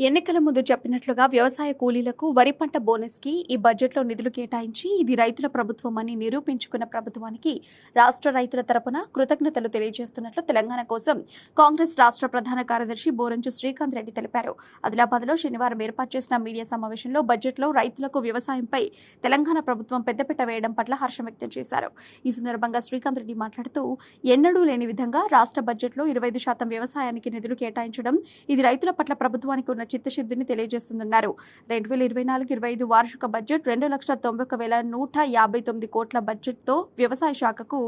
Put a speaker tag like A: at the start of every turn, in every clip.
A: ఎన్నికల ముందు చెప్పినట్లుగా వ్యవసాయ కూలీలకు వరి పంట బోనస్కి ఈ బడ్జెట్లో నిధులు కేటాయించి ఇది రైతుల ప్రభుత్వం అని నిరూపించుకున్న ప్రభుత్వానికి రాష్ట్ర రైతుల తరపున కృతజ్ఞతలు తెలియజేస్తున్నట్లు తెలంగాణ కోసం కాంగ్రెస్ రాష్ట్ర ప్రధాన కార్యదర్శి బోరంచు శ్రీకాంత్ రెడ్డి తెలిపారు. ఆదిలాబాద్లో శనివారం ఏర్పాటు చేసిన మీడియా సమావేశంలో బడ్జెట్లో రైతులకు వ్యవసాయంపై తెలంగాణ ప్రభుత్వం పెద్దపీట వేయడం పట్ల హర్షం వ్యక్తం చేశారు. ఈ సందర్భంగా శ్రీకాంత్ రెడ్డి మాట్లాడుతూ ఎన్నడూ లేని విధంగా రాష్ట్ర బడ్జెట్లో ఇరవై శాతం వ్యవసాయానికి నిధులు కేటాయించడం ఇది రైతుల పట్ల ప్రభుత్వానికి ఉన్న చిత్తశుద్ధిని తెలియజేస్తుందన్నారు. రెండు వేల ఇరవై నాలుగు ఇరవై ఐదు వార్షిక బడ్జెట్ రెండు లక్షల తొంభై ఒక వేల నూట యాభై తొమ్మిది కోట్ల బడ్జెట్తో వ్యవసాయ శాఖకు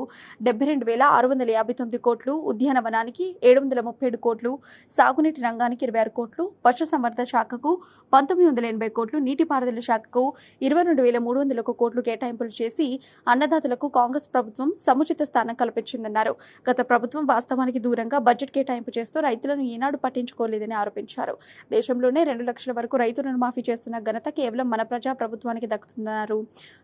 A: డెబ్బై రెండు వేల ఆరు వందల యాభై తొమ్మిది కోట్లు ఉద్యానవనానికి ఏడు వందల ముప్పై ఏడు కోట్లు సాగునీటి రంగానికి ఇరవై ఆరు కోట్లు పశుసంవర్ధక శాఖకు పంతొమ్మిది వందల ఎనభై కోట్లు నీటిపారుదల శాఖకు ఇరవై రెండు వేల మూడు వందల ఒక కోట్లు కేటాయింపులు చేసి అన్నదాతలకు కాంగ్రెస్ ప్రభుత్వం సముచిత స్థానం కల్పించిందన్నారు. గత ప్రభుత్వం వాస్తవానికి దూరంగా బడ్జెట్ కేటాయింపు చేస్తూ రైతులను ఈనాడు పట్టించుకోలేదని ఆరోపించారు. రాష్ట్రంలోనే రెండు లక్షల వరకు రైతు రుణమాఫీ చేస్తున్న ఘనత కేవలం మన ప్రజా ప్రభుత్వానికి దక్కుతున్నారు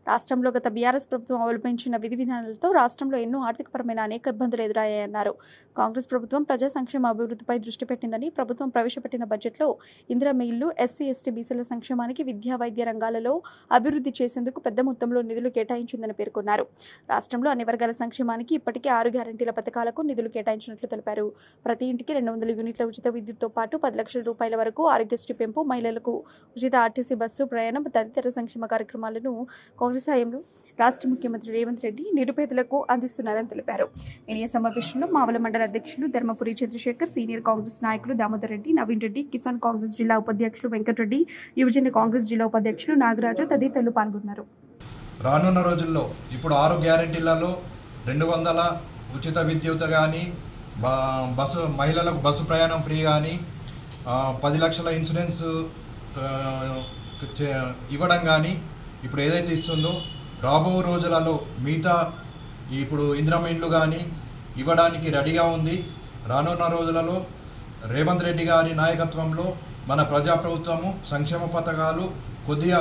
A: రాష్ట్రంలో గత బీఆర్ఎస్ ప్రభుత్వం అవలంబించిన విధి విధానాలతో రాష్ట్రంలో ఎన్నో ఆర్థికపరమైన అనేక ఇబ్బందులు ఎదురయ్యాయన్నారు. కాంగ్రెస్ ప్రభుత్వం ప్రజా సంక్షేమ అభివృద్ధిపై దృష్టి పెట్టిందని ప్రభుత్వం ప్రవేశపెట్టిన బడ్జెట్లో ఇందిరా ఇల్లు ఎస్సీ ఎస్టీ బీసీల సంక్షేమానికి విద్యా వైద్య రంగాలలో అభివృద్ధి చేసేందుకు పెద్ద మొత్తంలో నిధులు కేటాయించిందని పేర్కొన్నారు. రాష్ట్రంలో అన్ని వర్గాల సంక్షేమానికి ఇప్పటికే ఆరు గ్యారంటీల పథకాలకు నిధులు కేటాయించినట్లు తెలిపారు. ప్రతి ఇంటికి రెండు వందల యూనిట్ల ఉచిత విద్యుత్తో పాటు పది లక్షల రూపాయల వరకు ఆరోగ్యశ్రీ పెంపు మహిళలకు ఉచిత ఆర్టీసీ బస్సు ప్రయాణం తదితర సంక్షేమ కార్యక్రమాలను కాంగ్రెస్ హయాంలో రాష్ట్ర ముఖ్యమంత్రి రేవంత్ రెడ్డి నిరుపేదలకు అందిస్తున్నారని తెలిపారు. మీడియా సమావేశంలో మావల మండల అధ్యక్షులు ధర్మపురి చంద్రశేఖర్ సీనియర్ కాంగ్రెస్ నాయకులు దామోదర్ రెడ్డి నవీన్ రెడ్డి కిసాన్ కాంగ్రెస్ జిల్లా ఉపాధ్యక్షులు వెంకటరెడ్డి యువజన కాంగ్రెస్ జిల్లా ఉపాధ్యక్షులు నాగరాజు తదితరులు పాల్గొన్నారు.
B: రానున్న రోజుల్లో ఇప్పుడు ఆరు గ్యారంటీలలో రెండు వందల ఉచిత విద్యుత్ కానీ బస్సు మహిళలకు బస్సు ప్రయాణం ఫ్రీ కానీ పది లక్షల ఇన్సూరెన్స్ ఇవ్వడం కానీ ఇప్పుడు ఏదైతే ఇస్తుందో రాబో రోజులలో మిగతా ఇప్పుడు ఇంద్రమ్మ ఇండ్లు కానీ ఇవ్వడానికి రెడీగా ఉంది. రానున్న రోజులలో రేవంత్ రెడ్డి గారి నాయకత్వంలో మన ప్రజాప్రభుత్వము సంక్షేమ పథకాలు కొద్దిగా